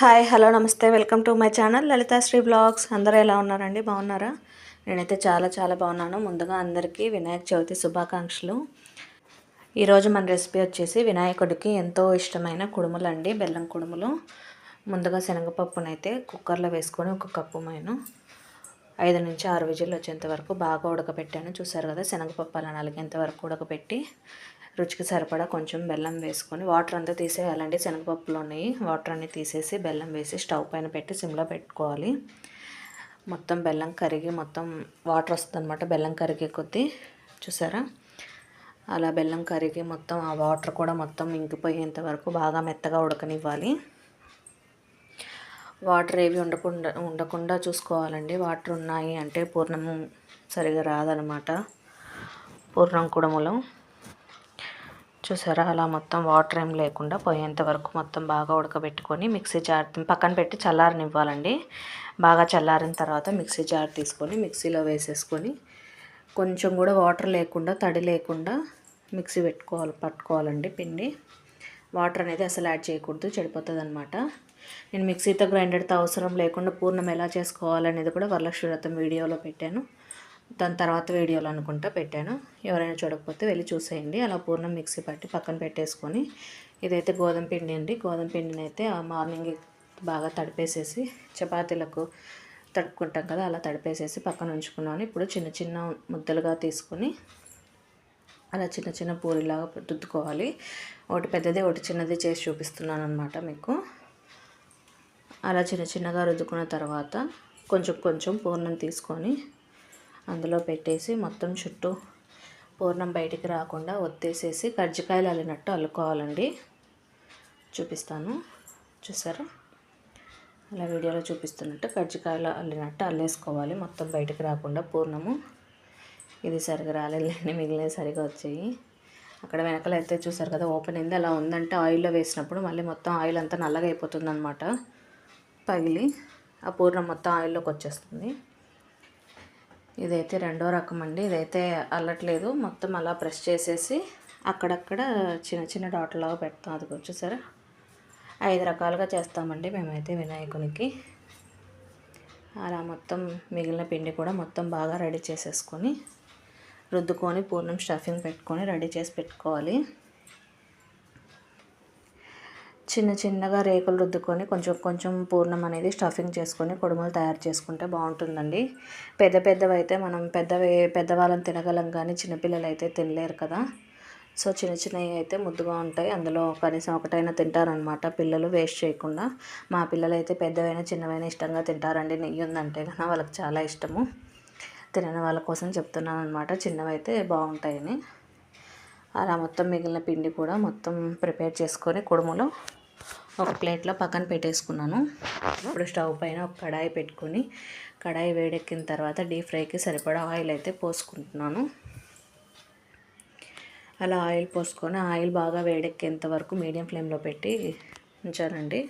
Hi hello నమస్తే. Welcome to my channel Lalithasri blogs. అందరూ ఎలా ఉన్నారండి? బాగున్నారా? నేనైతే చాలా చాలా బాగున్నాను. ముందుగా అందరికీ వినాయక చవితి శుభాకాంక్షలు. ఈరోజు మన రెసిపీ వచ్చేసి వినాయకుడికి ఎంతో ఇష్టమైన కుడుములు అండి బెల్లం కుడుములు. ముందుగా శనగపప్పునైతే కుక్కర్లో వేసుకొని ఒక కప్పు మైను ఐదు నుంచి ఆరు విజిల్లు వచ్చేంత వరకు బాగా ఉడకబెట్టాను. చూసారు కదా శనగపప్పు అలా నలిగేంత వరకు ఉడకపెట్టి రుచికి సరిపడా కొంచెం బెల్లం వేసుకొని వాటర్ అంతా తీసేయాలండి. శనగపప్పులోని వాటర్ అన్నీ తీసేసి బెల్లం వేసి స్టవ్ పైన పెట్టి సిమ్లో పెట్టుకోవాలి. మొత్తం బెల్లం కరిగి మొత్తం వాటర్ వస్తుందన్నమాట బెల్లం కరిగే కొద్దీ. చూసారా? అలా బెల్లం కరిగి మొత్తం ఆ వాటర్ కూడా మొత్తం ఇంకిపోయేంత వరకు బాగా మెత్తగా ఉడకనివ్వాలి. వాటర్ ఏవి ఉండకుండా ఉండకుండా చూసుకోవాలండి. వాటర్ ఉన్నాయి అంటే పూర్ణం సరిగా రాదనమాట. పూర్ణం కుడములో చూసారా? అలా మొత్తం వాటర్ ఏం లేకుండా పోయేంత వరకు మొత్తం బాగా ఉడకబెట్టుకొని మిక్సీ జార్ పక్కన పెట్టి చల్లారనివ్వాలండి. బాగా చల్లారిన తర్వాత మిక్సీ జార్ తీసుకొని మిక్సీలో వేసేసుకొని కొంచెం కూడా వాటర్ లేకుండా తడి లేకుండా మిక్సీ పెట్టుకోవాలి పట్టుకోవాలండి పిండి. వాటర్ అనేది అసలు యాడ్ చేయకూడదు చెడిపోతుంది అనమాట నేను మిక్సీతో గ్రైండర్తో అవసరం లేకుండా పూర్ణం ఎలా చేసుకోవాలనేది కూడా వరలక్ష్మి వ్రతం వీడియోలో పెట్టాను. దాని తర్వాత వీడియోలో అనుకుంటా పెట్టాను. ఎవరైనా చూడకపోతే వెళ్ళి చూసేయండి. అలా పూర్ణం మిక్సీ పట్టి పక్కన పెట్టేసుకొని ఇదైతే గోధుమ పిండి అండి. గోధుమ పిండిని అయితే ఆ మార్నింగ్ బాగా తడిపేసేసి చపాతీలకు తడుపుకుంటాం కదా అలా తడిపేసేసి పక్కన ఉంచుకున్నాను. ఇప్పుడు చిన్న చిన్న ముద్దలుగా తీసుకొని అలా చిన్న చిన్న పూరిలాగా రుద్దుకోవాలి. ఒకటి పెద్దది ఒకటి చిన్నది చేసి చూపిస్తున్నాను అనమాట మీకు. అలా చిన్న చిన్నగా రుద్దుకున్న తర్వాత కొంచెం కొంచెం పూర్ణం తీసుకొని అందులో పెట్టేసి మొత్తం చుట్టూ పూర్ణం బయటికి రాకుండా ఒత్తేసేసి కజ్జికాయలు అల్లినట్టు అల్లుకోవాలండి. చూపిస్తాను. చూసారా? అలా వీడియోలో చూపిస్తున్నట్టు కజ్జికాయలు అల్లినట్టు అల్లేసుకోవాలి. మొత్తం బయటికి రాకుండా పూర్ణము. ఇది సరిగా రాలేదండి మిగిలినవి సరిగా వచ్చాయి. అక్కడ వెనకలు అయితే చూసారు కదా ఓపెన్ అయింది. అలా ఉందంటే ఆయిల్లో వేసినప్పుడు మళ్ళీ మొత్తం ఆయిల్ అంతా నల్లగా అయిపోతుంది అనమాట పగిలి ఆ పూర్ణం మొత్తం ఆయిల్లోకి వచ్చేస్తుంది. ఇదైతే రెండో రకం అండి. ఇదైతే అల్లట్లేదు. మొత్తం అలా ప్రెస్ చేసేసి అక్కడక్కడ చిన్న చిన్న డాట్లాగా పెడతాం. అది వచ్చేసరి ఐదు రకాలుగా చేస్తామండి మేమైతే వినాయకునికి. అలా మొత్తం మిగిలిన పిండి కూడా మొత్తం బాగా రెడీ చేసేసుకొని రుద్దుకొని పూర్ణం స్టఫింగ్ పెట్టుకొని రెడీ చేసి పెట్టుకోవాలి. చిన్న చిన్నగా రేకులు రుద్దుకొని కొంచెం కొంచెం పూర్ణం అనేది స్టఫింగ్ చేసుకొని కుడుములు తయారు చేసుకుంటే బాగుంటుందండి. పెద్ద పెద్దవి అయితే మనం పెద్దవి పెద్దవాళ్ళని తినగలం కానీ చిన్నపిల్లలు అయితే తినలేరు కదా. సో చిన్న చిన్నవి అయితే ముద్దుగా ఉంటాయి. అందులో కనీసం ఒకటైనా తింటారనమాట. పిల్లలు వేస్ట్ చేయకుండా. మా పిల్లలు అయితే పెద్దవైనా చిన్నవైనా ఇష్టంగా తింటారండి. నెయ్యి ఉందంటే కన్నా వాళ్ళకి చాలా ఇష్టము. తినని వాళ్ళ కోసం చెప్తున్నాను అనమాట చిన్నవైతే బాగుంటాయని. అలా మొత్తం మిగిలిన పిండి కూడా మొత్తం ప్రిపేర్ చేసుకొని కుడుములో ఒక ప్లేట్లో పక్కన పెట్టేసుకున్నాను. ఇప్పుడు స్టవ్ పైన ఒక కడాయి పెట్టుకొని కడాయి వేడెక్కిన తర్వాత డీప్ ఫ్రైకి సరిపడా ఆయిల్ అయితే పోసుకుంటున్నాను. అలా ఆయిల్ పోసుకొని ఆయిల్ బాగా వేడెక్కేంత వరకు మీడియం ఫ్లేమ్లో పెట్టి ఉంచానండి.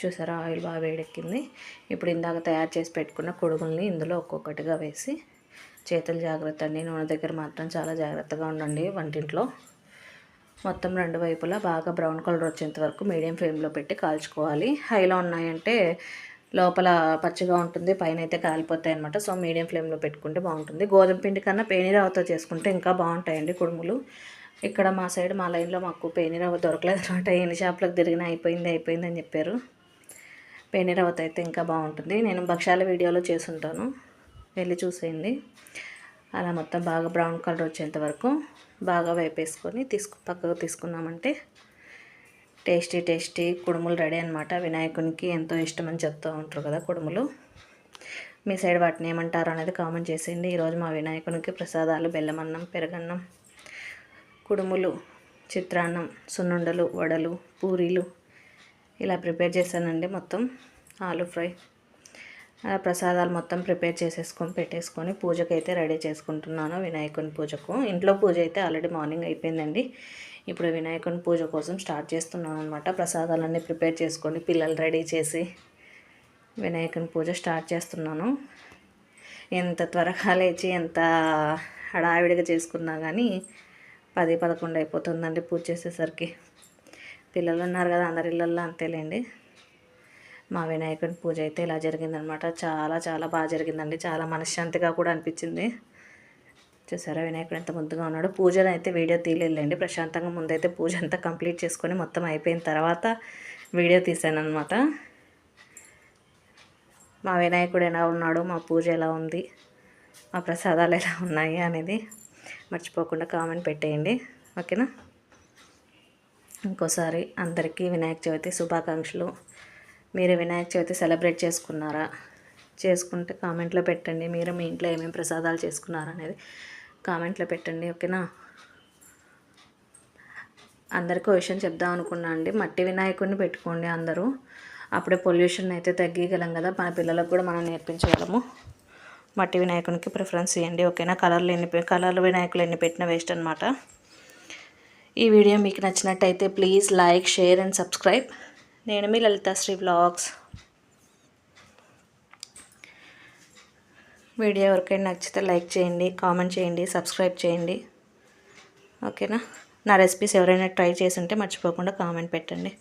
చూసారా ఆయిల్ బాగా వేడెక్కింది. ఇప్పుడు ఇందాక తయారు చేసి పెట్టుకున్న కొడుగుల్ని ఇందులో ఒక్కొక్కటిగా వేసి చేతులు జాగ్రత్త అండి. నూనె దగ్గర మాత్రం చాలా జాగ్రత్తగా ఉండండి వంటింట్లో. మొత్తం రెండు వైపులా బాగా బ్రౌన్ కలర్ వచ్చేంత వరకు మీడియం ఫ్లేమ్లో పెట్టి కాల్చుకోవాలి. హైలో ఉన్నాయంటే లోపల పచ్చిగా ఉంటుంది పైన అయితే కాలిపోతాయి అనమాట సో మీడియం ఫ్లేమ్లో పెట్టుకుంటే బాగుంటుంది. గోధుమ పిండి కన్నా పేనిరవతో చేసుకుంటే ఇంకా బాగుంటాయండి కుడుములు. ఇక్కడ మా సైడ్ మా లైన్లో మాకు పేనిరవ దొరకలేదు అనమాట ఎన్ని షాపులకు తిరిగినా అయిపోయింది అయిపోయింది అని చెప్పారు. పేనిరవత అయితే ఇంకా బాగుంటుంది. నేను భక్షాల వీడియోలో చేసుంటాను. వెళ్ళి చూసేయండి. అలా మొత్తం బాగా బ్రౌన్ కలర్ వచ్చేంత వరకు బాగా వేపేసుకొని తీసుకు పక్కకు తీసుకున్నామంటే టేస్టీ టేస్టీ కుడుములు రెడీ అనమాట వినాయకునికి ఎంతో ఇష్టమని చెప్తూ ఉంటారు కదా కుడుములు. మీ సైడ్ వాటిని ఏమంటారు అనేది కామెంట్ చేసేయండి. ఈరోజు మా వినాయకునికి ప్రసాదాలు బెల్లమన్నం పెరగన్నం కుడుములు చిత్రాన్నం సున్నుండలు వడలు పూరీలు ఇలా ప్రిపేర్ చేశానండి మొత్తం ఆలు ఫ్రై. ప్రసాదాలు మొత్తం ప్రిపేర్ చేసేసుకొని పెట్టేసుకొని పూజకు అయితే రెడీ చేసుకుంటున్నాను వినాయకుని పూజకు. ఇంట్లో పూజ అయితే ఆల్రెడీ మార్నింగ్ అయిపోయిందండి. ఇప్పుడు వినాయకుని పూజ కోసం స్టార్ట్ చేస్తున్నాను అనమాట ప్రసాదాలన్నీ ప్రిపేర్ చేసుకొని పిల్లలు రెడీ చేసి వినాయకుని పూజ స్టార్ట్ చేస్తున్నాను. ఎంత త్వరగా లేచి ఎంత హడావిడిగా చేసుకున్నా కానీ పది పదకొండు అయిపోతుందండి పూజ చేసేసరికి. పిల్లలు ఉన్నారు కదా అందరి ఇళ్ళల్లో అంతేలేండి. మా వినాయకుడి పూజ అయితే ఇలా జరిగిందనమాట. చాలా చాలా బాగా జరిగిందండి. చాలా మనశ్శాంతిగా కూడా అనిపించింది. చూసారా వినాయకుడు ఎంత ముద్దుగా ఉన్నాడు. పూజను అయితే వీడియో తీయలేండి ప్రశాంతంగా ముందైతే పూజ అంతా కంప్లీట్ చేసుకొని మొత్తం అయిపోయిన తర్వాత వీడియో తీసాను మా వినాయకుడు ఎలా ఉన్నాడు? మా పూజ ఎలా ఉంది? మా ప్రసాదాలు ఎలా ఉన్నాయి అనేది మర్చిపోకుండా కామెంట్ పెట్టేయండి. ఓకేనా? ఇంకోసారి అందరికీ వినాయక చవితి శుభాకాంక్షలు. మీరు వినాయక చవితి సెలబ్రేట్ చేసుకున్నారా? చేసుకుంటే కామెంట్లో పెట్టండి. మీరు మీ ఇంట్లో ఏమేమి ప్రసాదాలు చేసుకున్నారా అనేది కామెంట్లో పెట్టండి ఓకేనా? అందరికీ విషయం చెప్దాం అనుకున్నా అండి. మట్టి వినాయకుడిని పెట్టుకోండి అందరూ. అప్పుడే పొల్యూషన్ అయితే తగ్గగలం కదా. మన పిల్లలకు కూడా మనం నేర్పించగలము. మట్టి వినాయకునికి ప్రిఫరెన్స్ ఇవ్వండి ఓకేనా? కలర్లు ఎన్ని కలర్లు వినాయకులు ఎన్ని పెట్టిన వేస్ట్ అనమాట ఈ వీడియో మీకు నచ్చినట్టయితే please like share and subscribe. నేను మీ లలితాశ్రీ వ్లాగ్స్ వీడియో ఎవరికైనా నచ్చితే లైక్ చేయండి కామెంట్ చేయండి సబ్స్క్రైబ్ చేయండి. ఓకేనా? నా రెసిపీస్ ఎవరైనా ట్రై చేసి ఉంటే మర్చిపోకుండా కామెంట్ పెట్టండి.